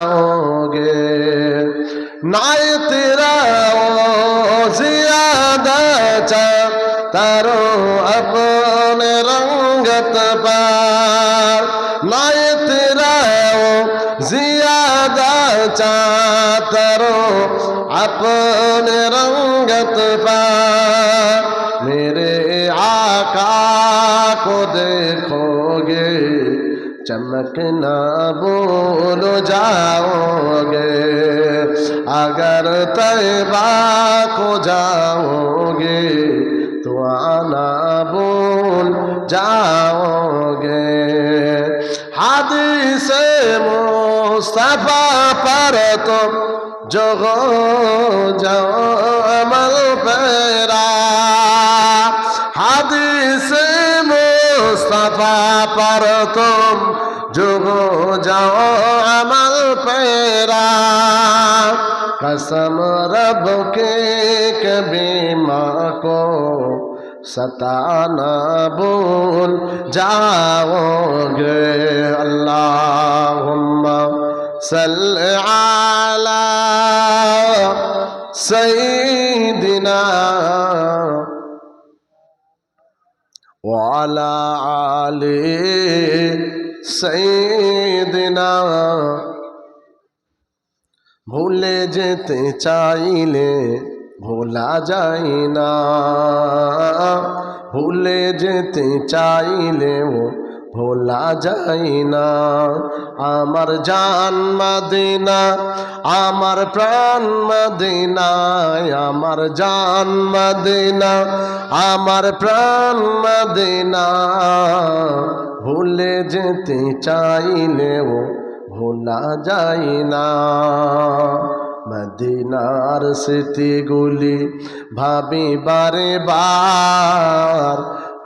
ہوگے نائے تیرا او زیادہ چاہتارو اپنے رنگت پار نائے تیرا او زیادہ چاہتارو اپنے رنگت پار میرے آقا کو دیکھو گے चमकना भूल जाओगे अगर तैबा को जाओगे तो आना भूल जाओगे हादिस मुस्तफा पर तो जो हो जाओ अमल पेरा मुस्तफा पर तुम जुगो जाओ अमल पेरा कसम रब के कभी माँ को सताना भूल जाओगे अल्लाहुम्मा सल्ल अला सय्यिदिना وعلى آل سيدنا ভুলে যেতে চাইলে ভোলা যায় না ভুলে যেতে চাইলেও ভোলা যায় না। আমার জান মাদিনা, আমার প্রাণ মাদিনায় আমার জান মাদিনা, আমার প্রাণ মাদিনা। ভুলে যেতে চাইলেও ভোলা যায় না। মদিনার স্মৃতিগুলি ভাবি বারে বার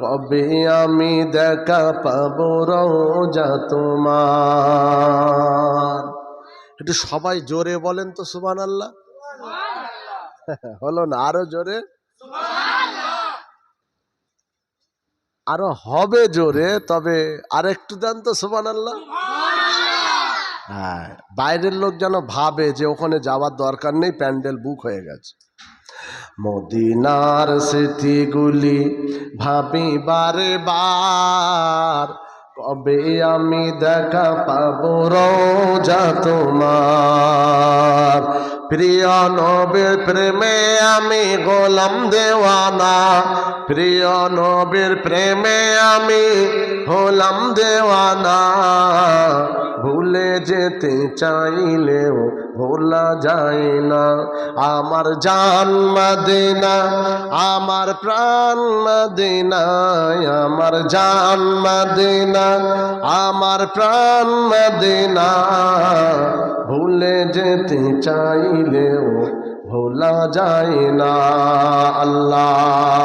কবে আমি দেখা পাবো রোজা তোমার? একটু সবাই জোরে বলেন তো সুবান আল্লাহ হলো না, আরও জোরে? আরও হবে জোরে, তবে আরেকটু দেন তো সুবান আল্লাহ হ্যাঁ বাইরের লোক যেন ভাবে যে ওখানে যাওয়ার দরকার নেই, প্যান্ডেল বুক হয়ে গেছে। মদিনার স্মৃতিগুলি ভাবি বারে বার কবে আমি দেখা পাবো রোজা তোমার? প্রিয় নবীর প্রেমে আমি গোলাম দেওয়ানা, প্রিয় নবীর প্রেমে আমি হলাম দেওয়ানা। ভুলে যেতে চাইলেও ভোলা যায় না। আমার জান মদিনা, আমার প্রাণ মদিনায় আমার জান মদিনা, আমার প্রাণ মদিনা। ভুলে যেতে চাইলেও ভোলা যায় না আল্লাহ।